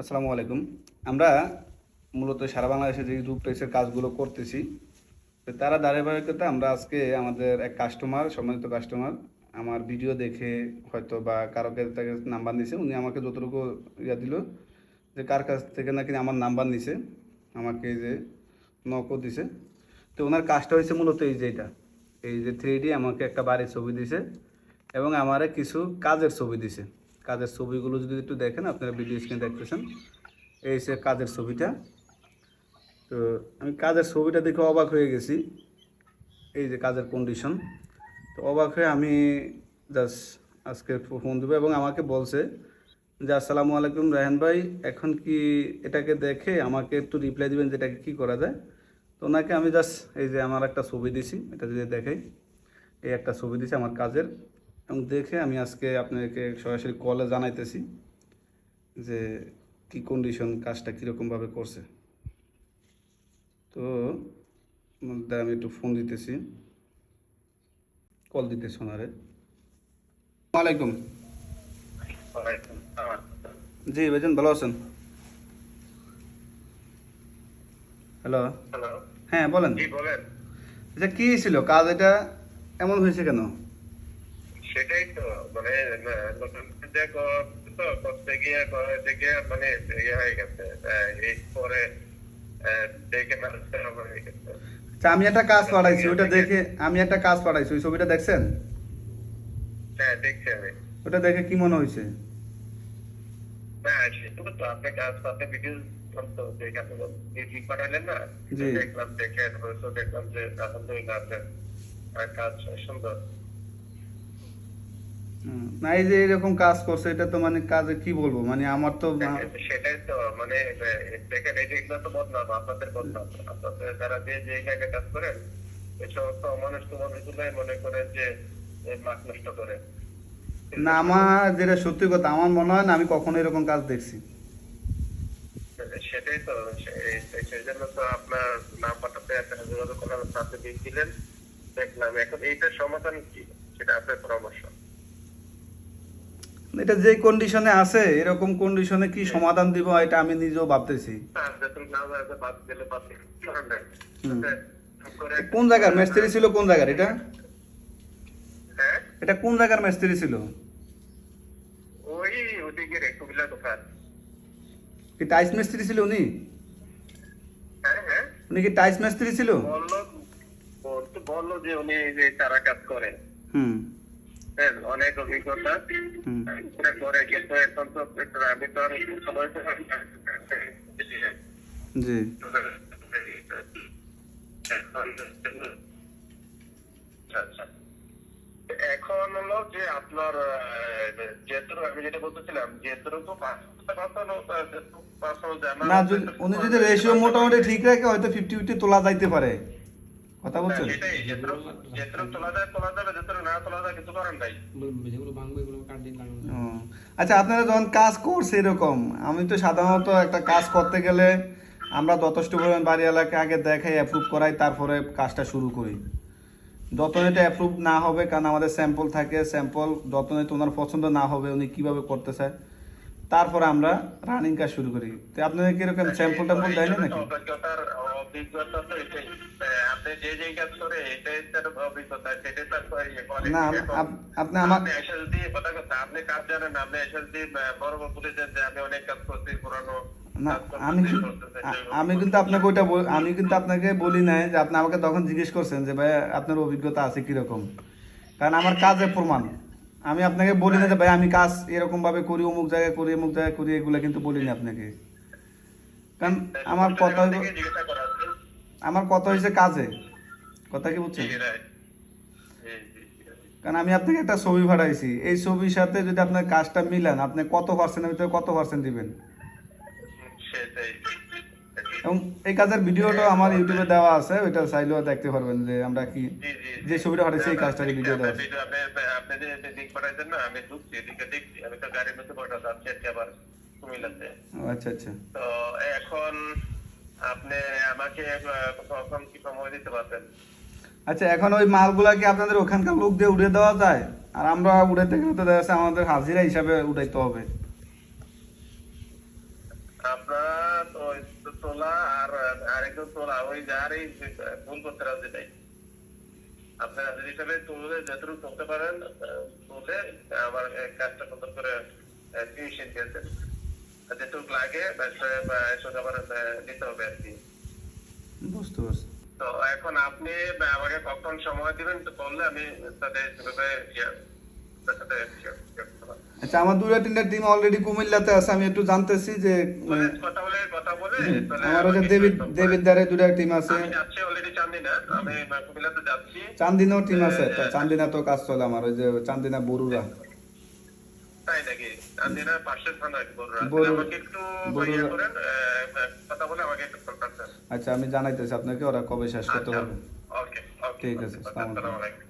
আসসালামু আলাইকুম। আমরা মূলত সারা বাংলাদেশে যে রূপ টেক্সের কাজগুলো করতেছি, তো তারা ধারাবাহিকতা আমরা আজকে আমাদের এক কাস্টমার সম্মানিত কাস্টমার আমার ভিডিও দেখে হয়তো বা কারও থেকে নাম্বার নিছে, উনি আমাকে যতটুকু ইয়া দিল যে কার কাছ থেকে নাকি আমার নাম্বার নিছে, আমাকে যে নকও দিছে। তো ওনার কাজটা হয়েছে মূলত এই যে এটা, এই যে থ্রি আমাকে একটা বাড়ির ছবি দিছে এবং আমারে কিছু কাজের ছবি দিছে। কাজের ছবিগুলো যদি একটু দেখেন, আপনারা ভিডিও স্ক্রিনে দেখতেছেন, এই সে কাজের ছবিটা। তো আমি কাজের ছবিটা দেখে অবাক হয়ে গেছি, এই যে কাজের কন্ডিশন তো অবাক হয়ে আমি জাস্ট আজকে ফোন দেবো এবং আমাকে বলছে যে, আসসালামু আলাইকুম রায়হান ভাই, এখন কি এটাকে দেখে আমাকে একটু রিপ্লাই দিবেন যে এটাকে কী করা যায়? তো ওনাকে আমি জাস্ট এই যে আমার একটা ছবি দিছি, এটা যদি দেখাই। এই একটা ছবি দিছি আমার কাজের। এবং দেখে আমি আজকে আপনাদেরকে সরাসরি কলে জানাইতেছি যে কি কন্ডিশন কাজটা কীরকমভাবে করছে। তো মধ্যে আমি একটু ফোন দিতেছি। কল দিতেছি ওনারে। ওয়ালাইকুম। জি ভাইজান ভালো আছেন? হ্যালো। হ্যালো। হ্যাঁ বলেন। আচ্ছা কী ছিল? কাজ এটা এমন হয়েছে কেন? সেটাই তো মানে নতুন তো করতে গিয়ে করতে গিয়ে মানে ইয়ে হয়ে গেছে এই পরে দেখে মানুষের হয়ে গেছে। আচ্ছা আমি একটা কাজ পাঠাইছি ওটা দেখে আমি একটা কাজ পাঠাইছি ওই ছবিটা দেখছেন? হ্যাঁ দেখছি আমি। ওটা দেখে কি মনে হয়েছে? না তো আপনি কাজ ভিডিও পাঠালেন না? দেখলাম দেখে দেখলাম যে আলহামদুলিল্লাহ আপনার কাজ সুন্দর। না এই যে এরকম কাজ করছে এটা তো মানে কাজে কি বলব? মানে আমার তো সেটাই তো মানে দেখেন এই তো বদনাম আপনাদের বদনাম। আপনাদের যারা যে যে জায়গায় কাজ করেন এই সমস্ত অমানুষ মানুষগুলাই মনে করে যে মাছ নষ্ট করে। না আমার যেটা সত্যি কথা আমার মনে হয় না আমি কখনো এরকম কাজ দেখছি। সেটাই তো সেই জন্য তো আপনার নাম পাঠাতে আপনার যোগাযোগ করলাম সাথে দিয়েছিলেন দেখলাম এখন এইটার সমাধান কি? সেটা আপনার পরামর্শ। এটা যে কন্ডিশনে আছে এরকম কন্ডিশনে কি সমাধান দিব এটা আমি নিজেও ভাবতেছি। হুম। করে- কোন জায়গার মিস্ত্রি ছিল কোন জায়গার এটা? হ্যাঁ? এটা কোন জায়গার মিস্ত্রি ছিল? কি টাইস মিস্ত্রি ছিল উনি? হ্যাঁ হ্যাঁ। উনি কি টাইস মিস্ত্রি ছিল? বলল যে উনি যে চারা কাজ করেন। হুম। হ্যাঁ, অনেক অভিজ্ঞতা। করে কিন্তু এখন তো আমি তো সময় জি। এখন হলো যে আপনার যেহেতু আমি যেটা বলতেছিলাম যেহেতু তো না যদি উনি যদি রেশিও মোটামুটি ঠিক রাখে হয়তো ফিফটি ফিফটি তোলা যাইতে পারে। কথা বলছেন আচ্ছা আপনারা যখন কাজ করছে এরকম আমি তো সাধারণত একটা কাজ করতে গেলে আমরা যথেষ্ট পরিমাণ বাড়ি এলাকা আগে দেখাই অ্যাপ্রুভ করাই তারপরে কাজটা শুরু করি। যতন এটা অ্যাপ্রুভ না হবে কারণ আমাদের স্যাম্পল থাকে স্যাম্পল যতন এটা ওনার পছন্দ না হবে উনি কীভাবে করতে চায় তারপরে আমরা রানিং কাজ শুরু করি। তো আপনাদের কি এরকম স্যাম্পল ট্যাম্পল দেয়নি নাকি? অভিজ্ঞতা তো এটাই আপনি যে যে কাজ করে এটাই তার অভিজ্ঞতা সেটাই তার না আপ- আপ- আপনি আমার এসএস দিয়ে কথা কথা আপনি কাজ জানেন? আপনি এসএস দিয়ে বড় বড় বলেছেন যে আমি অনেক কাজ করছি পুরানো না আমি কিন্তু আপনাকে ওইটা আমি কিন্তু আপনাকে বলি নাই যে আপনি আমাকে তখন জিজ্ঞেস করছেন যে ভাই আপনার অভিজ্ঞতা আছে কীরকম? কারণ আমার কাজে প্রমাণ। আমি আপনাকে বলি না যে ভাই আমি কাজ এরকম ভাবে করি অমুক জায়গায় করি অমুক জায়গায় করি এগুলো কিন্তু বলি না আপনাকে। কারণ আমার কথা। আমার কথা হয়েছে কাজে কথা কি বুঝছেন। কারণ আমি আপনাকে একটা ছবি পাঠাইছি এই ছবির সাথে যদি আপনার কাজটা মিলান আপনি কত পার্সেন্টের ভিতরে কত পার্সেন্ট দিবেন এবং এই কাজের ভিডিওটা আমার ইউটিউবে দেওয়া আছে ওইটা চাইলেও দেখতে পারবেন যে আমরা কি যে ছবিটা পাঠাইছি এই কাজটার ভিডিও দেওয়া আছে আপনি- আপনি- আপনি যে লিঙ্ক পাঠাইছেন না আমি ঢুকছি এদিকে দেখছি আমি তো গাড়ির মধ্যে বসে আবার কুমিল্লাতে। আচ্ছা আচ্ছা। তো এখন আপনি আমাকে কখন কি সময় দিতে পারবেন আচ্ছা এখন ওই মালগুলা কি আপনাদের ওখানকার লোক দিয়ে উড়ে দেওয়া যায়? আর আমরা উড়াইতে গেলে তো দেখা আমাদের হাজিরা হিসাবে উঠাইতে হবে। আপনারা তোলা আর আরেকজন তোলা ওই যার এই ফোন করতে রাজি নেই। আপনি রাজি হিসাবে তুলে যতটুকু পারেন তুলে আমার কাজটা করে দিয়েছেন যেটুকু লাগে দিতে হবে আর কি বুঝতে পারছি তো এখন আপনি আমাকে কখন সময় দিবেন তো বললে আমি তাদের। আচ্ছা আমার দুইটা তিনটা টিম অলরেডি কুমিল্লাতে আছে আমি একটু জানতেছি যে কথা বলে কথা বলে আমার আমাকে দেবিদ একটু- দুইটা টিম আছে আমি যাচ্ছি অলরেডি চান্দিনা আমি কুমিল্লাতে যাচ্ছি চান্দিনাও টিম আছে চান্দিনা তো কাজ চলে আমার ওই যে চান্দিনা বরুরা তাই নাকি? চান্দিনা পাশের থানা আমাকে একটু করেন কথা বলে আমাকে একটু আচ্ছা আমি জানাইতেছি আপনাকে ওরা কবে শেষ করতে পারবেন পারবে? ওকে ওকে ঠিক আছে, আসসালামু আলাইকুম।